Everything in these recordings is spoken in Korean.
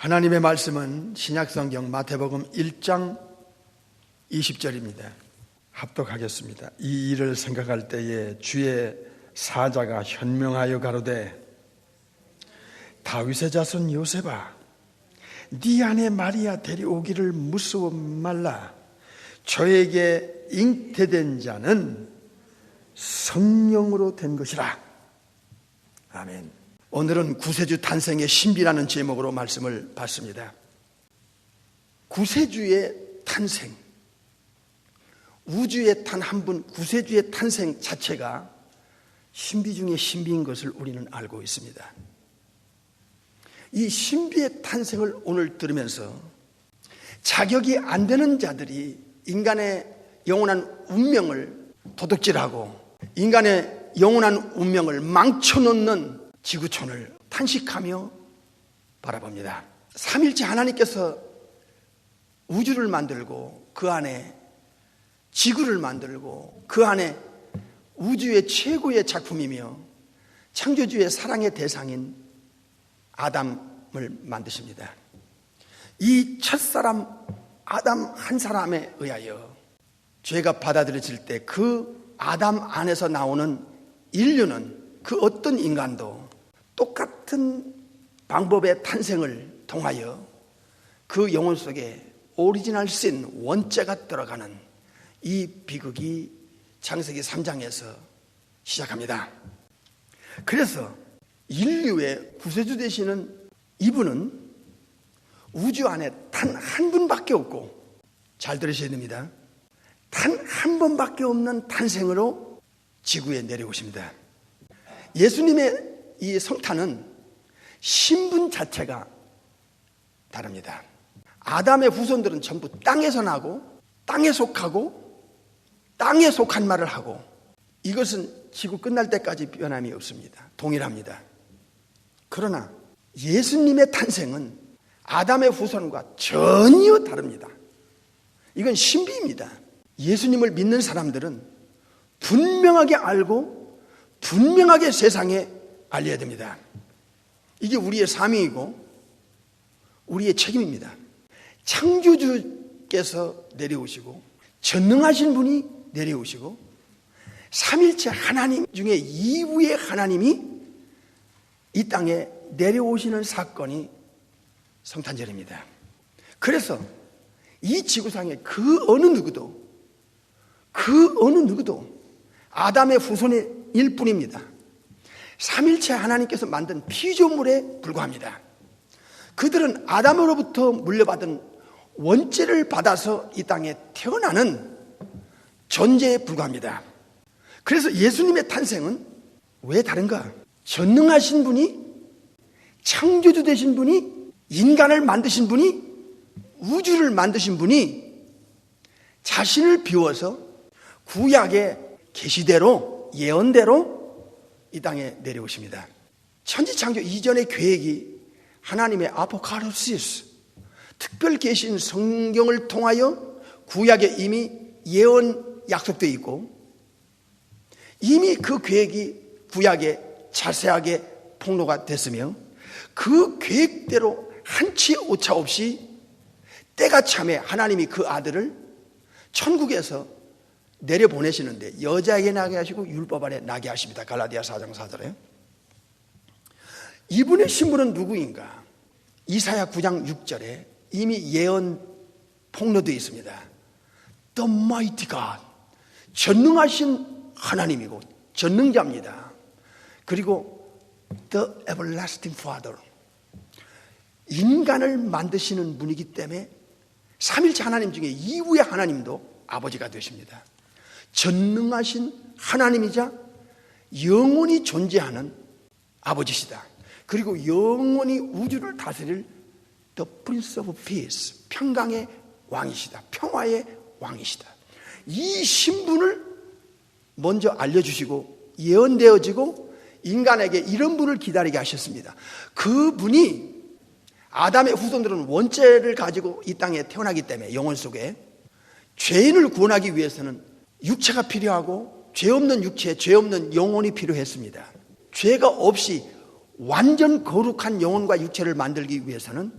하나님의 말씀은 신약성경 마태복음 1장 20절입니다. 합독하겠습니다. 이 일을 생각할 때에 주의 사자가 현명하여 가로되 다윗의 자손 요셉아 네 아내 마리아 데려오기를 무서워 말라 저에게 잉태된 자는 성령으로 된 것이라 아멘 오늘은 구세주 탄생의 신비라는 제목으로 말씀을 받습니다. 구세주의 탄생. 우주의 단한분 구세주의 탄생 자체가 신비 중의 신비인 것을 우리는 알고 있습니다. 이 신비의 탄생을 오늘 들으면서 자격이 안 되는 자들이 인간의 영원한 운명을 도둑질하고 인간의 영원한 운명을 망쳐놓는 지구촌을 탄식하며 바라봅니다. 삼일째 하나님께서 우주를 만들고 그 안에 지구를 만들고 그 안에 우주의 최고의 작품이며 창조주의 사랑의 대상인 아담을 만드십니다. 이 첫사람 아담 한 사람에 의하여 죄가 받아들여질 때 그 아담 안에서 나오는 인류는 그 어떤 인간도 똑같은 방법의 탄생을 통하여 그 영혼 속에 오리지널 신 원죄가 들어가는 이 비극이 창세기 3장에서 시작합니다. 그래서 인류의 구세주 되시는 이분은 우주 안에 단 한 분밖에 없고 잘 들으셔야 됩니다. 단 한 번밖에 없는 탄생으로 지구에 내려오십니다. 예수님의 이 성탄은 신분 자체가 다릅니다. 아담의 후손들은 전부 땅에서 나고 땅에 속하고 땅에 속한 말을 하고 이것은 지구 끝날 때까지 변함이 없습니다. 동일합니다. 그러나 예수님의 탄생은 아담의 후손과 전혀 다릅니다. 이건 신비입니다. 예수님을 믿는 사람들은 분명하게 알고 분명하게 세상에 알려야 됩니다. 이게 우리의 사명이고 우리의 책임입니다. 창조주께서 내려오시고 전능하신 분이 내려오시고 삼일체 하나님 중에 이후의 하나님이 이 땅에 내려오시는 사건이 성탄절입니다. 그래서 이 지구상에 그 어느 누구도 그 어느 누구도 아담의 후손일 뿐입니다. 삼일체 하나님께서 만든 피조물에 불과합니다. 그들은 아담으로부터 물려받은 원죄를 받아서 이 땅에 태어나는 존재에 불과합니다. 그래서 예수님의 탄생은 왜 다른가? 전능하신 분이 창조주 되신 분이 인간을 만드신 분이 우주를 만드신 분이 자신을 비워서 구약의 계시대로 예언대로 이 땅에 내려오십니다. 천지창조 이전의 계획이 하나님의 아포카립시스 특별 계신 성경을 통하여 구약에 이미 예언 약속되어 있고 이미 그 계획이 구약에 자세하게 폭로가 됐으며 그 계획대로 한치 오차 없이 때가 참에 하나님이 그 아들을 천국에서 내려보내시는데 여자에게 나게 하시고 율법 아래 나게 하십니다. 갈라디아 4장 4절에. 이분의 신분은 누구인가? 이사야 9장 6절에 이미 예언 폭로되어 있습니다. The mighty God. 전능하신 하나님이고 전능자입니다. 그리고 The everlasting Father. 인간을 만드시는 분이기 때문에 삼일째 하나님 중에 이후의 하나님도 아버지가 되십니다. 전능하신 하나님이자 영원히 존재하는 아버지시다. 그리고 영원히 우주를 다스릴 The Prince of Peace, 평강의 왕이시다. 평화의 왕이시다. 이 신분을 먼저 알려주시고 예언되어지고 인간에게 이런 분을 기다리게 하셨습니다. 그 분이 아담의 후손들은 원죄를 가지고 이 땅에 태어나기 때문에 영혼 속에 죄인을 구원하기 위해서는 육체가 필요하고 죄 없는 육체, 죄 없는 영혼이 필요했습니다. 죄가 없이 완전 거룩한 영혼과 육체를 만들기 위해서는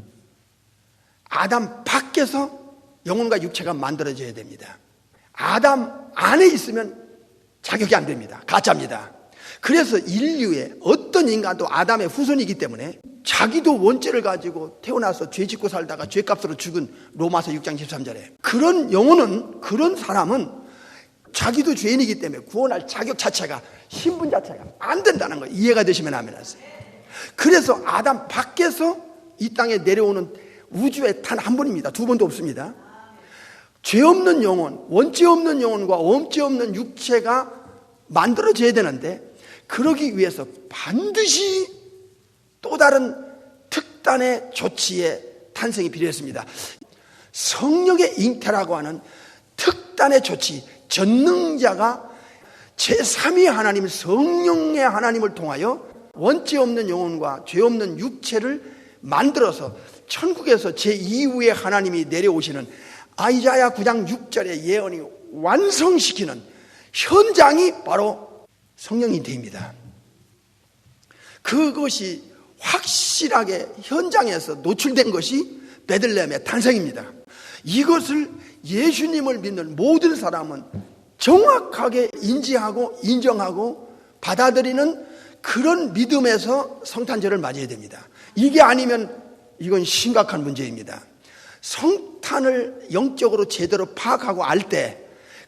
아담 밖에서 영혼과 육체가 만들어져야 됩니다. 아담 안에 있으면 자격이 안 됩니다. 가짜입니다. 그래서 인류의 어떤 인간도 아담의 후손이기 때문에 자기도 원죄를 가지고 태어나서 죄 짓고 살다가 죄값으로 죽은 로마서 6장 13절에 그런 영혼은 그런 사람은 자기도 죄인이기 때문에 구원할 자격 자체가 신분 자체가 안 된다는 거 이해가 되시면 하면 하세요. 그래서 아담 밖에서 이 땅에 내려오는 우주에 단 한 번입니다. 두 번도 없습니다. 죄 없는 영혼, 원죄 없는 영혼과 엄죄 없는 육체가 만들어져야 되는데 그러기 위해서 반드시 또 다른 특단의 조치의 탄생이 필요했습니다. 성령의 잉태라고 하는 특단의 조치, 전능자가 제3위 하나님 성령의 하나님을 통하여 원죄 없는 영혼과 죄 없는 육체를 만들어서 천국에서 제2위의 하나님이 내려오시는 아이자야 9장 6절의 예언이 완성시키는 현장이 바로 성령이 됩니다. 그것이 확실하게 현장에서 노출된 것이 베들레헴의 탄생입니다. 이것을 예수님을 믿는 모든 사람은 정확하게 인지하고 인정하고 받아들이는 그런 믿음에서 성탄절을 맞이해야 됩니다. 이게 아니면 이건 심각한 문제입니다. 성탄을 영적으로 제대로 파악하고 알 때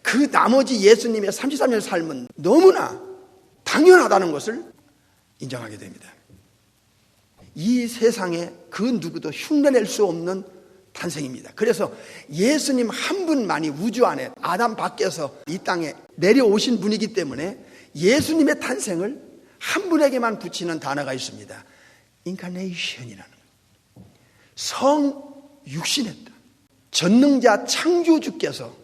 그 나머지 예수님의 33년 삶은 너무나 당연하다는 것을 인정하게 됩니다. 이 세상에 그 누구도 흉내낼 수 없는 탄생입니다. 그래서 예수님 한 분만이 우주 안에 아담 밖에서 이 땅에 내려오신 분이기 때문에 예수님의 탄생을 한 분에게만 붙이는 단어가 있습니다. 인카네이션이라는 성 육신했다. 전능자 창조주께서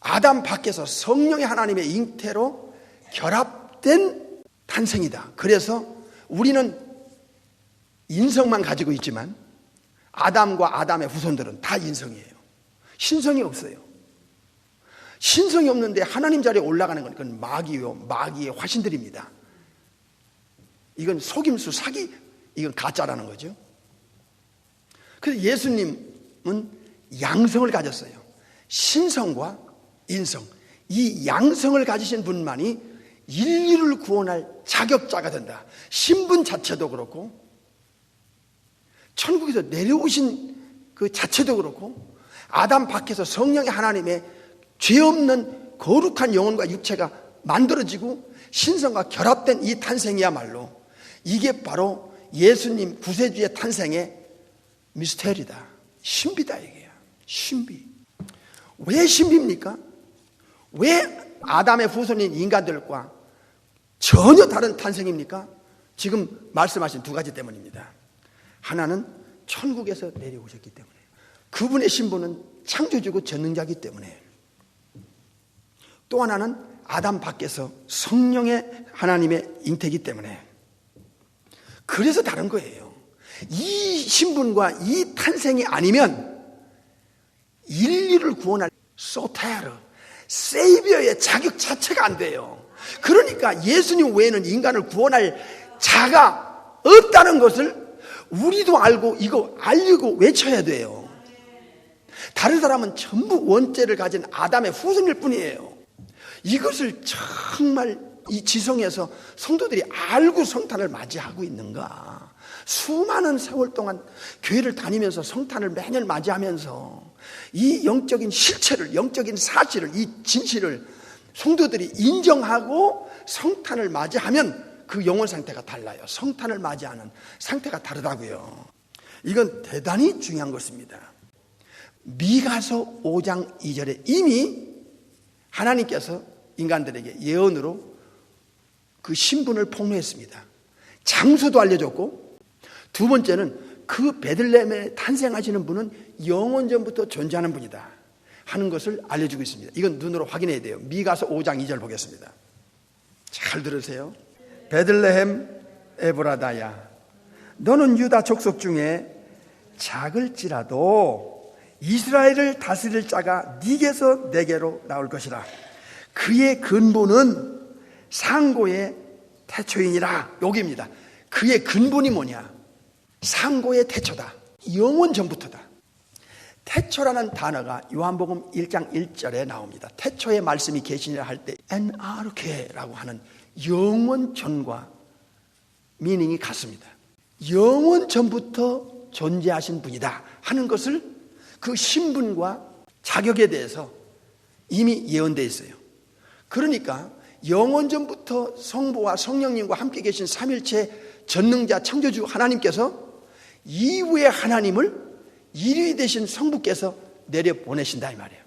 아담 밖에서 성령의 하나님의 잉태로 결합된 탄생이다. 그래서 우리는 인성만 가지고 있지만 아담과 아담의 후손들은 다 인성이에요. 신성이 없어요. 신성이 없는데 하나님 자리에 올라가는 건 그건 마귀요, 마귀의 화신들입니다. 이건 속임수, 사기, 이건 가짜라는 거죠. 그래서 예수님은 양성을 가졌어요. 신성과 인성. 이 양성을 가지신 분만이 인류를 구원할 자격자가 된다. 신분 자체도 그렇고, 천국에서 내려오신 그 자체도 그렇고, 아담 밖에서 성령의 하나님의 죄 없는 거룩한 영혼과 육체가 만들어지고 신성과 결합된 이 탄생이야말로 이게 바로 예수님 구세주의 탄생의 미스테리다. 신비다 이게야. 신비. 왜 신비입니까? 왜 아담의 후손인 인간들과 전혀 다른 탄생입니까? 지금 말씀하신 두 가지 때문입니다. 하나는 천국에서 내려오셨기 때문에 그분의 신분은 창조주고 전능자기 때문에 또 하나는 아담 밖에서 성령의 하나님의 잉태기 때문에 그래서 다른 거예요. 이 신분과 이 탄생이 아니면 인류를 구원할 소테르, 세이비어의 자격 자체가 안 돼요. 그러니까 예수님 외에는 인간을 구원할 자가 없다는 것을 우리도 알고 이거 알리고 외쳐야 돼요. 다른 사람은 전부 원죄를 가진 아담의 후손일 뿐이에요. 이것을 정말 이 지성에서 성도들이 알고 성탄을 맞이하고 있는가? 수많은 세월 동안 교회를 다니면서 성탄을 매년 맞이하면서 이 영적인 실체를, 영적인 사실을, 이 진실을 성도들이 인정하고 성탄을 맞이하면 그 영혼 상태가 달라요. 성탄을 맞이하는 상태가 다르다고요. 이건 대단히 중요한 것입니다. 미가서 5장 2절에 이미 하나님께서 인간들에게 예언으로 그 신분을 폭로했습니다. 장소도 알려줬고 두 번째는 그 베들레헴에 탄생하시는 분은 영원 전부터 존재하는 분이다 하는 것을 알려주고 있습니다. 이건 눈으로 확인해야 돼요. 미가서 5장 2절 보겠습니다. 잘 들으세요. 베들레헴 에브라다야 너는 유다 족속 중에 작을지라도 이스라엘을 다스릴 자가 네게서 내게로 나올 것이라. 그의 근본은 상고의 태초이니라. 여기입니다. 그의 근본이 뭐냐? 상고의 태초다. 영원 전부터다. 태초라는 단어가 요한복음 1장 1절에 나옵니다. 태초의 말씀이 계시니라 할때 엔아르케라고 하는 영원 전과 미닝이 같습니다. 영원 전부터 존재하신 분이다 하는 것을 그 신분과 자격에 대해서 이미 예언되어 있어요. 그러니까 영원 전부터 성부와 성령님과 함께 계신 삼일체 전능자 창조주 하나님께서 이후의 하나님을 일위 되신 성부께서 내려 보내신다 이 말이에요.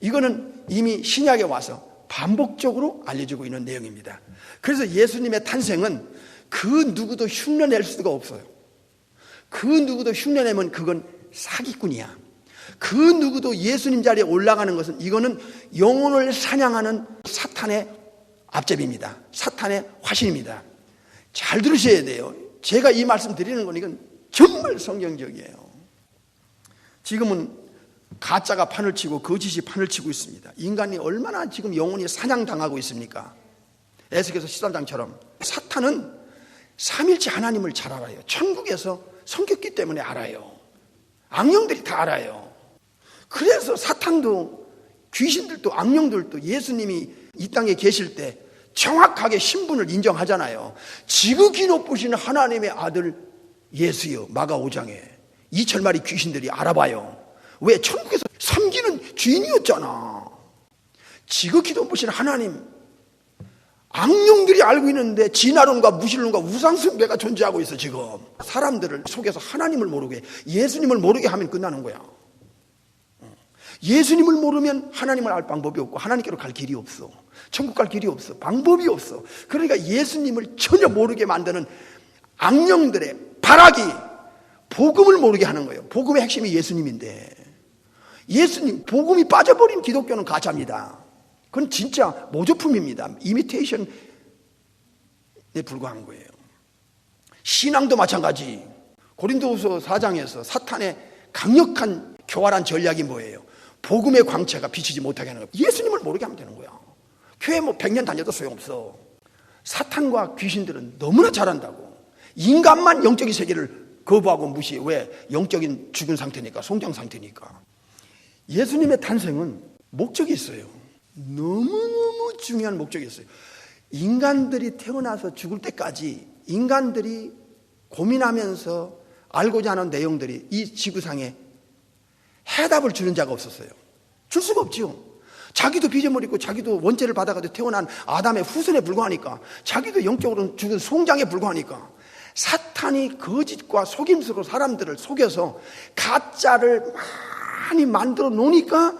이거는 이미 신약에 와서 반복적으로 알려지고 있는 내용입니다. 그래서 예수님의 탄생은 그 누구도 흉내낼 수가 없어요. 그 누구도 흉내내면 그건 사기꾼이야. 그 누구도 예수님 자리에 올라가는 것은 이거는 영혼을 사냥하는 사탄의 앞잡입니다. 사탄의 화신입니다. 잘 들으셔야 돼요. 제가 이 말씀 드리는 건 이건 정말 성경적이에요. 지금은 가짜가 판을 치고 거짓이 판을 치고 있습니다. 인간이 얼마나 지금 영혼이 사냥당하고 있습니까? 에스겔서 13장처럼 사탄은 삼일째 하나님을 잘 알아요. 천국에서 성겼기 때문에 알아요. 악령들이 다 알아요. 그래서 사탄도 귀신들도 악령들도 예수님이 이 땅에 계실 때 정확하게 신분을 인정하잖아요. 지극히 높으신 하나님의 아들 예수여 마가 5장에 이철마리 귀신들이 알아봐요. 왜 천국에서 섬기는 주인이었잖아. 지극히 높으신 하나님 악령들이 알고 있는데 진화론과 무신론과 우상숭배가 존재하고 있어 지금. 사람들을 속여서 하나님을 모르게 예수님을 모르게 하면 끝나는 거야. 예수님을 모르면 하나님을 알 방법이 없고 하나님께로 갈 길이 없어. 천국 갈 길이 없어. 방법이 없어. 그러니까 예수님을 전혀 모르게 만드는 악령들의 발악이 복음을 모르게 하는 거예요. 복음의 핵심이 예수님인데 예수님 복음이 빠져버린 기독교는 가짜입니다 그건 진짜 모조품입니다. 이미테이션에 불과한 거예요. 신앙도 마찬가지. 고린도후서 4장에서 사탄의 강력한 교활한 전략이 뭐예요? 복음의 광채가 비치지 못하게 하는 거예요. 예수님을 모르게 하면 되는 거야. 교회 뭐 100년 다녀도 소용없어. 사탄과 귀신들은 너무나 잘한다고. 인간만 영적인 세계를 거부하고 무시해. 왜? 영적인 죽은 상태니까, 송장 상태니까. 예수님의 탄생은 목적이 있어요. 너무너무 중요한 목적이 있어요. 인간들이 태어나서 죽을 때까지 인간들이 고민하면서 알고자 하는 내용들이 이 지구상에 해답을 주는 자가 없었어요. 줄 수가 없지요. 자기도 빚어버리고 자기도 원죄를 받아가지고 태어난 아담의 후손에 불과하니까 자기도 영적으로 죽은 송장에 불과하니까 사탄이 거짓과 속임수로 사람들을 속여서 가짜를 많이 만들어 놓으니까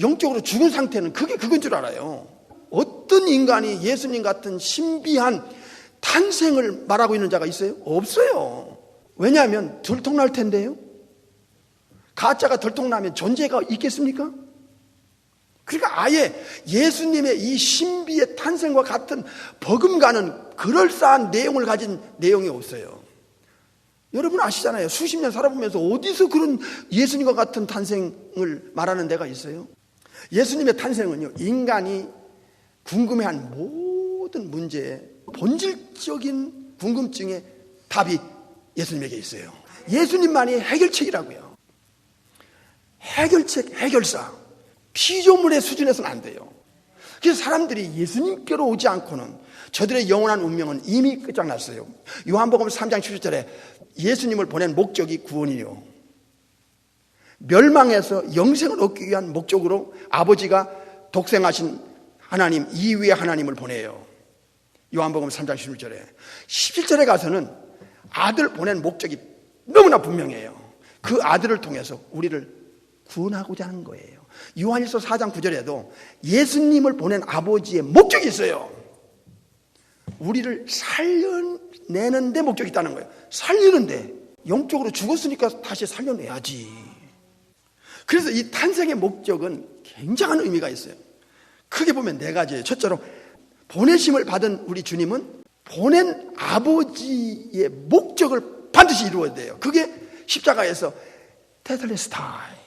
영적으로 죽은 상태는 그게 그건 줄 알아요. 어떤 인간이 예수님 같은 신비한 탄생을 말하고 있는 자가 있어요? 없어요. 왜냐하면 들통날 텐데요. 가짜가 들통나면 존재가 있겠습니까? 그러니까 아예 예수님의 이 신비의 탄생과 같은 버금가는 그럴싸한 내용을 가진 내용이 없어요. 여러분 아시잖아요. 수십 년 살아보면서 어디서 그런 예수님과 같은 탄생을 말하는 데가 있어요? 예수님의 탄생은요, 인간이 궁금해한 모든 문제의 본질적인 궁금증의 답이 예수님에게 있어요. 예수님만이 해결책이라고요. 해결책, 해결사. 피조물의 수준에서는 안 돼요. 그래서 사람들이 예수님께로 오지 않고는 저들의 영원한 운명은 이미 끝장났어요. 요한복음 3장 7절에 예수님을 보낸 목적이 구원이요. 멸망해서 영생을 얻기 위한 목적으로 아버지가 독생하신 하나님, 이위의 하나님을 보내요. 요한복음 3장 16절에. 17절에 가서는 아들 보낸 목적이 너무나 분명해요. 그 아들을 통해서 우리를 구원하고자 하는 거예요. 요한일서 4장 9절에도 예수님을 보낸 아버지의 목적이 있어요. 우리를 살려내는 데 목적이 있다는 거예요. 살리는데 영적으로 죽었으니까 다시 살려내야지. 그래서 이 탄생의 목적은 굉장한 의미가 있어요. 크게 보면 네 가지예요. 첫째로 보내심을 받은 우리 주님은 보낸 아버지의 목적을 반드시 이루어야 돼요. 그게 십자가에서 테틀레스타이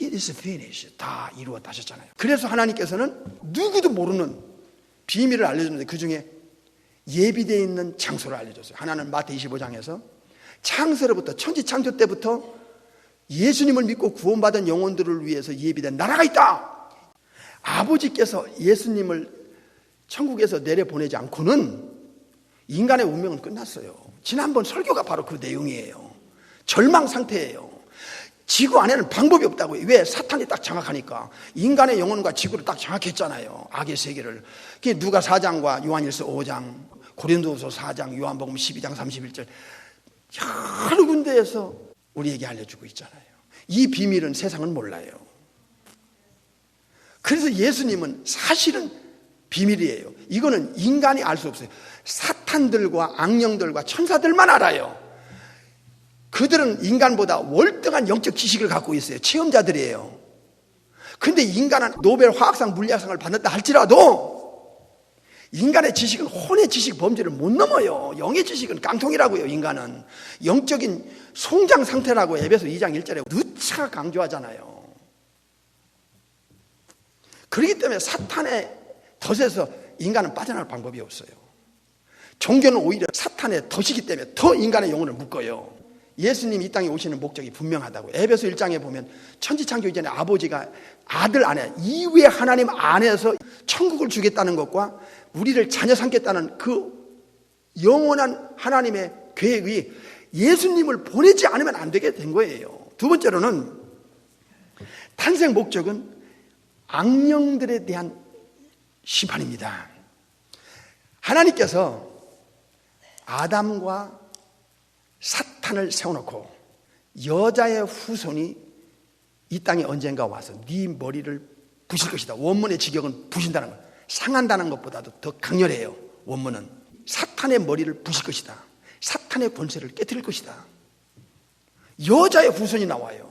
It is finished. 다 이루었다 하셨잖아요. 그래서 하나님께서는 누구도 모르는 비밀을 알려줬는데 그 중에 예비되어 있는 장소를 알려줬어요. 하나는 마태 25장에서 창세로부터 천지 창조 때부터 예수님을 믿고 구원받은 영혼들을 위해서 예비된 나라가 있다. 아버지께서 예수님을 천국에서 내려 보내지 않고는 인간의 운명은 끝났어요. 지난번 설교가 바로 그 내용이에요. 절망 상태예요. 지구 안에는 방법이 없다고요. 왜? 사탄이 딱 장악하니까. 인간의 영혼과 지구를 딱 장악했잖아요. 악의 세계를. 그게 누가 4장과 요한일서 5장, 고린도서 4장, 요한복음 12장 31절. 여러 군데에서 우리에게 알려주고 있잖아요. 이 비밀은 세상은 몰라요. 그래서 예수님은 사실은 비밀이에요. 이거는 인간이 알 수 없어요. 사탄들과 악령들과 천사들만 알아요. 그들은 인간보다 월등한 영적 지식을 갖고 있어요. 체험자들이에요. 근데 인간은 노벨 화학상 물리학상을 받는다 할지라도 인간의 지식은 혼의 지식 범죄를 못 넘어요. 영의 지식은 깡통이라고요, 인간은. 영적인 송장 상태라고 에베소 2장 1절에 누차 강조하잖아요. 그렇기 때문에 사탄의 덫에서 인간은 빠져나갈 방법이 없어요. 종교는 오히려 사탄의 덫이기 때문에 더 인간의 영혼을 묶어요. 예수님 이 땅에 오시는 목적이 분명하다고. 에베소 1장에 보면 천지창조 이전에 아버지가 아들 안에 이후에 하나님 안에서 천국을 주겠다는 것과 우리를 자녀 삼겠다는 그 영원한 하나님의 계획이 예수님을 보내지 않으면 안 되게 된 거예요. 두 번째로는 탄생 목적은 악령들에 대한 심판입니다. 하나님께서 아담과 사탄 을 세워놓고 여자의 후손이 이 땅에 언젠가 와서 네 머리를 부실 것이다. 원문의 직역은 부신다는 것. 상한다는 것보다도 더 강렬해요. 원문은 사탄의 머리를 부실 것이다. 사탄의 권세를 깨뜨릴 것이다. 여자의 후손이 나와요.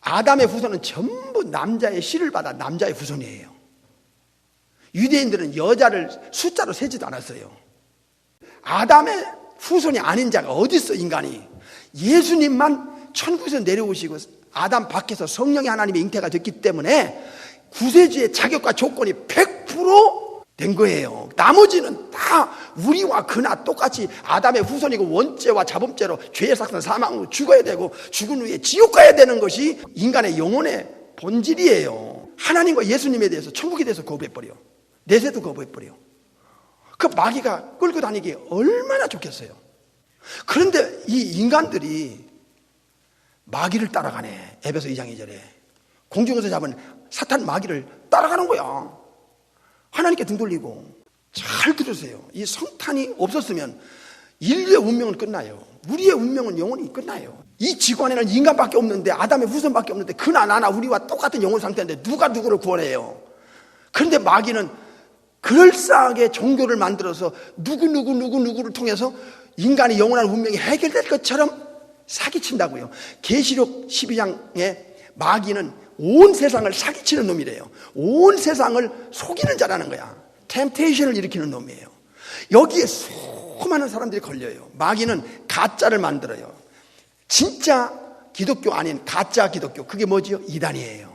아담의 후손은 전부 남자의 씨를 받아 남자의 후손이에요. 유대인들은 여자를 숫자로 세지도 않았어요. 아담의 후손이 아닌 자가 어디 있어 인간이? 예수님만 천국에서 내려오시고 아담 밖에서 성령의 하나님의 잉태가 됐기 때문에 구세주의 자격과 조건이 100%된 거예요. 나머지는 다 우리와 그나 똑같이 아담의 후손이고 원죄와 자범죄로 죄의 삭선 사망으로 죽어야 되고 죽은 후에 지옥 가야 되는 것이 인간의 영혼의 본질이에요. 하나님과 예수님에 대해서 천국에 대해서 거부해버려. 내세도 거부해버려. 그 마귀가 끌고 다니기 얼마나 좋겠어요. 그런데 이 인간들이 마귀를 따라가네. 에베소 2장 2절에. 공중에서 잡은 사탄 마귀를 따라가는 거야. 하나님께 등 돌리고. 잘 들으세요. 이 성탄이 없었으면 인류의 운명은 끝나요. 우리의 운명은 영원히 끝나요. 이 지구 안에는 인간밖에 없는데 아담의 후손밖에 없는데 그나 나나 우리와 똑같은 영혼 상태인데 누가 누구를 구원해요? 그런데 마귀는 그럴싸하게 종교를 만들어서 누구누구 누구누구를 통해서 인간의 영원한 운명이 해결될 것처럼 사기친다고요. 계시록 12장에 마귀는 온 세상을 사기치는 놈이래요. 온 세상을 속이는 자라는 거야. 템테이션을 일으키는 놈이에요. 여기에 수많은 사람들이 걸려요. 마귀는 가짜를 만들어요. 진짜 기독교 아닌 가짜 기독교. 그게 뭐지요? 이단이에요.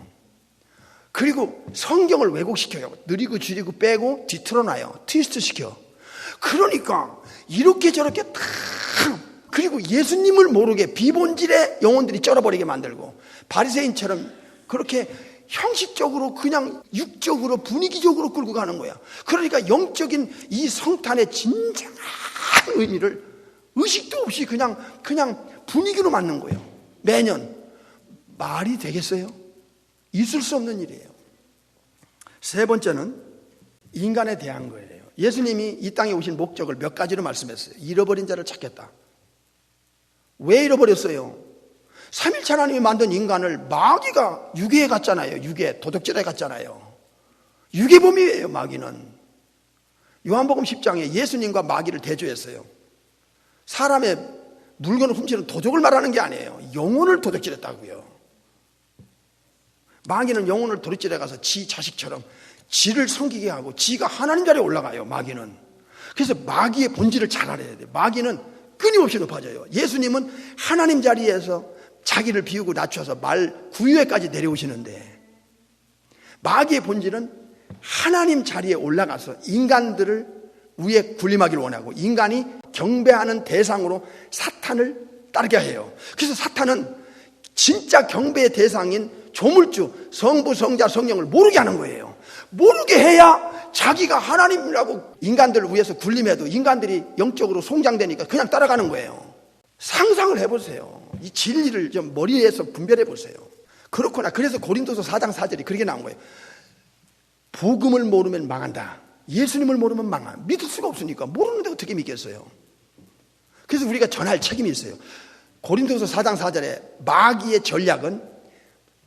그리고 성경을 왜곡시켜요. 느리고 줄이고 빼고 뒤틀어 놔요. 트위스트 시켜. 그러니까 이렇게 저렇게 다 그리고 예수님을 모르게 비본질의 영혼들이 쩔어버리게 만들고 바리새인처럼 그렇게 형식적으로 그냥 육적으로 분위기적으로 끌고 가는 거야. 그러니까 영적인 이 성탄의 진정한 의미를 의식도 없이 그냥 그냥 분위기로 맞는 거예요. 매년 말이 되겠어요? 있을 수 없는 일이에요. 세 번째는 인간에 대한 거예요. 예수님이 이 땅에 오신 목적을 몇 가지로 말씀했어요. 잃어버린 자를 찾겠다. 왜 잃어버렸어요? 3일차 하나님이 만든 인간을 마귀가 유괴해 갔잖아요. 유괴, 도둑질해 갔잖아요. 유괴범이에요, 마귀는. 요한복음 10장에 예수님과 마귀를 대조했어요. 사람의 물건을 훔치는 도둑을 말하는 게 아니에요. 영혼을 도둑질했다고요. 마귀는 영혼을 도둑질해 가서 지 자식처럼 지를 섬기게 하고 지가 하나님 자리에 올라가요, 마귀는. 그래서 마귀의 본질을 잘 알아야 돼요. 마귀는 끊임없이 높아져요. 예수님은 하나님 자리에서 자기를 비우고 낮춰서 말 구유에까지 내려오시는데 마귀의 본질은 하나님 자리에 올라가서 인간들을 위에 군림하기를 원하고 인간이 경배하는 대상으로 사탄을 따르게 해요. 그래서 사탄은 진짜 경배의 대상인 조물주, 성부, 성자, 성령을 모르게 하는 거예요. 모르게 해야 자기가 하나님이라고 인간들을 위해서 군림해도 인간들이 영적으로 송장되니까 그냥 따라가는 거예요. 상상을 해보세요. 이 진리를 좀 머리에서 분별해 보세요. 그렇구나. 그래서 고린도서 4장 4절이 그렇게 나온 거예요. 복음을 모르면 망한다. 예수님을 모르면 망한. 믿을 수가 없으니까 모르는데 어떻게 믿겠어요? 그래서 우리가 전할 책임이 있어요. 고린도서 4장 4절에 마귀의 전략은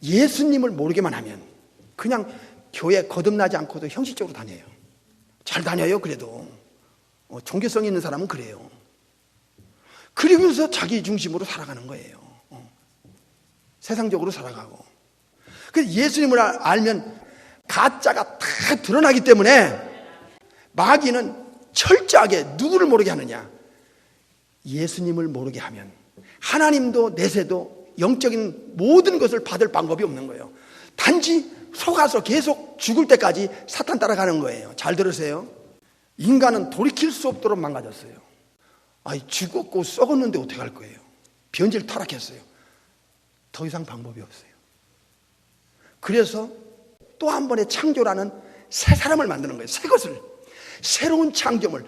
예수님을 모르게만 하면 그냥 교회 거듭나지 않고도 형식적으로 다녀요. 잘 다녀요, 그래도. 어, 종교성 있는 사람은 그래요. 그러면서 자기 중심으로 살아가는 거예요. 어. 세상적으로 살아가고. 그 예수님을 알- 알면 가짜가 다 드러나기 때문에 마귀는 철저하게 누구를 모르게 하느냐? 예수님을 모르게 하면 하나님도 내세도 영적인 모든 것을 받을 방법이 없는 거예요. 단지 속아서 계속 죽을 때까지 사탄 따라가는 거예요. 잘 들으세요. 인간은 돌이킬 수 없도록 망가졌어요. 아니, 죽었고 썩었는데 어떻게 할 거예요? 변질 타락했어요. 더 이상 방법이 없어요. 그래서 또 한 번의 창조라는 새 사람을 만드는 거예요. 새 것을. 새로운 창조물.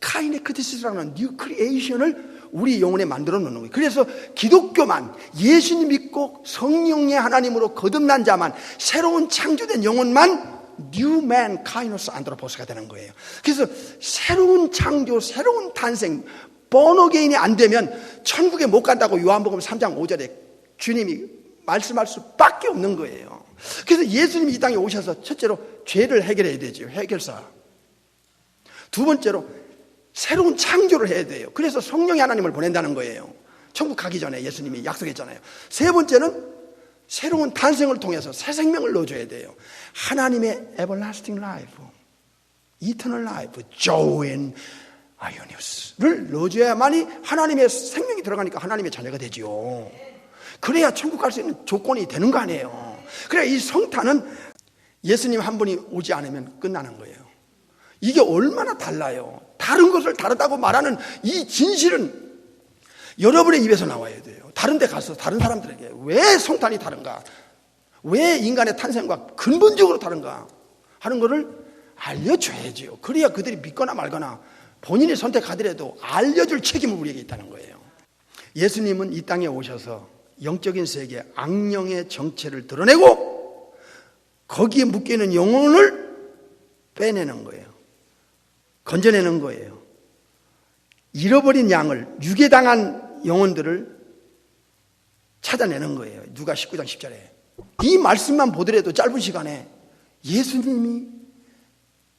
카이네크티스라는 뉴 크리에이션을 우리 영혼에 만들어 놓는 거예요. 그래서 기독교만 예수님 믿고 성령의 하나님으로 거듭난 자만 새로운 창조된 영혼만 뉴맨 카이노스 안드로포스가 되는 거예요. 그래서 새로운 창조, 새로운 탄생, 번어게인이 안 되면 천국에 못 간다고 요한복음 3장 5절에 주님이 말씀할 수밖에 없는 거예요. 그래서 예수님이 이 땅에 오셔서 첫째로 죄를 해결해야 되죠. 해결사. 두 번째로 새로운 창조를 해야 돼요. 그래서 성령의 하나님을 보낸다는 거예요. 천국 가기 전에 예수님이 약속했잖아요. 세 번째는 새로운 탄생을 통해서 새 생명을 넣어줘야 돼요. 하나님의 everlasting life, eternal life, join 아이오니우스를 넣어줘야만이 하나님의 생명이 들어가니까 하나님의 자녀가 되지요. 그래야 천국 갈 수 있는 조건이 되는 거 아니에요. 그래 이 성탄은 예수님 한 분이 오지 않으면 끝나는 거예요. 이게 얼마나 달라요. 다른 것을 다르다고 말하는 이 진실은 여러분의 입에서 나와야 돼요. 다른 데 가서 다른 사람들에게 왜 성탄이 다른가? 왜 인간의 탄생과 근본적으로 다른가? 하는 것을 알려줘야지요. 그래야 그들이 믿거나 말거나 본인이 선택하더라도 알려줄 책임은 우리에게 있다는 거예요. 예수님은 이 땅에 오셔서 영적인 세계 악령의 정체를 드러내고 거기에 묶여있는 영혼을 빼내는 거예요. 건져내는 거예요. 잃어버린 양을 유괴당한 영혼들을 찾아내는 거예요. 누가 19장 10절에. 이 말씀만 보더라도 짧은 시간에 예수님이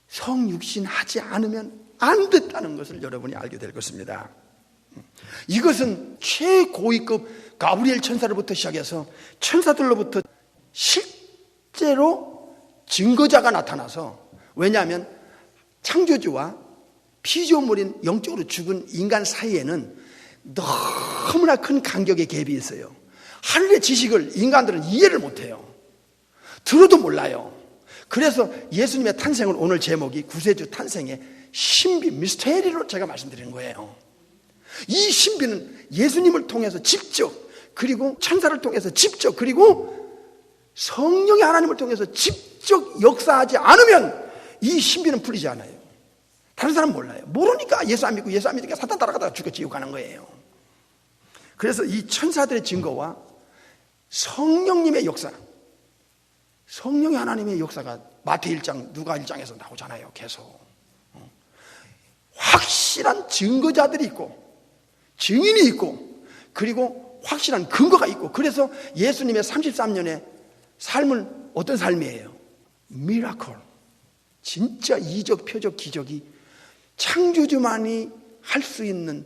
성육신 하지 않으면 안 됐다는 것을 여러분이 알게 될 것입니다. 이것은 최고위급 가브리엘 천사로부터 시작해서 천사들로부터 실제로 증거자가 나타나서 왜냐하면 창조주와 피조물인 영적으로 죽은 인간 사이에는 너무나 큰 간격의 갭이 있어요. 하늘의 지식을 인간들은 이해를 못해요. 들어도 몰라요. 그래서 예수님의 탄생을 오늘 제목이 구세주 탄생의 신비 미스테리로 제가 말씀드리는 거예요. 이 신비는 예수님을 통해서 직접 그리고 천사를 통해서 직접 그리고 성령의 하나님을 통해서 직접 역사하지 않으면 이 신비는 풀리지 않아요. 다른 사람은 몰라요. 모르니까 예수 안 믿고 예수 안 믿으니까 사탄 따라가다가 죽여 지옥 가는 거예요. 그래서 이 천사들의 증거와 성령님의 역사, 성령의 하나님의 역사가 마태 1장, 누가 1장에서 나오잖아요. 계속. 확실한 증거자들이 있고, 증인이 있고, 그리고 확실한 근거가 있고, 그래서 예수님의 33년의 삶은 어떤 삶이에요? 미라클. 진짜 이적, 표적, 기적이 창조주만이 할 수 있는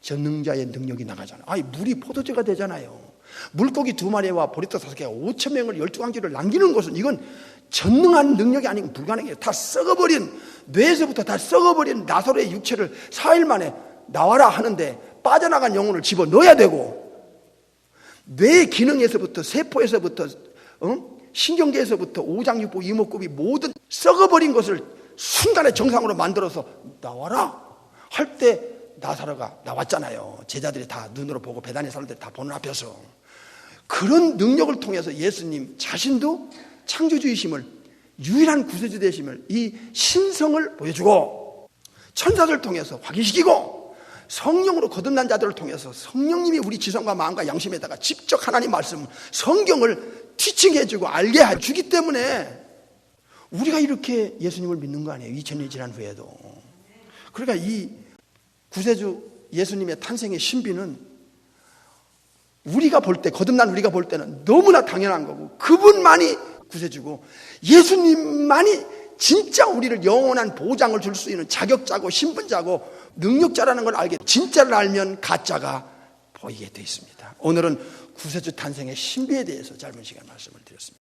전능자의 능력이 나가잖아요. 아니, 물이 포도주가 되잖아요. 물고기 두 마리와 보리떡 다섯 개가 5천 명을 열두 강지를 남기는 것은 이건 전능한 능력이 아니고 불가능해요. 다 썩어버린 뇌에서부터 다 썩어버린 나사로의 육체를 4일 만에 나와라 하는데 빠져나간 영혼을 집어 넣어야 되고 뇌 기능에서부터 세포에서부터 어? 신경계에서부터 오장육부 이목구비 모든 썩어버린 것을 순간에 정상으로 만들어서 나와라 할 때 나사로가 나왔잖아요. 제자들이 다 눈으로 보고 배단의 사람들이 다 보는 앞에서 그런 능력을 통해서 예수님 자신도 창조주이심을 유일한 구세주 되심을 이 신성을 보여주고 천사들 통해서 확인시키고 성령으로 거듭난 자들을 통해서 성령님이 우리 지성과 마음과 양심에다가 직접 하나님 말씀 성경을 티칭해주고 알게 해주기 때문에 우리가 이렇게 예수님을 믿는 거 아니에요 2000년이 지난 후에도 그러니까 이 구세주 예수님의 탄생의 신비는 우리가 볼 때, 거듭난 우리가 볼 때는 너무나 당연한 거고, 그분만이 구세주고, 예수님만이 진짜 우리를 영원한 보장을 줄 수 있는 자격자고, 신분자고, 능력자라는 걸 알게, 진짜를 알면 가짜가 보이게 돼 있습니다. 오늘은 구세주 탄생의 신비에 대해서 짧은 시간 말씀을 드렸습니다.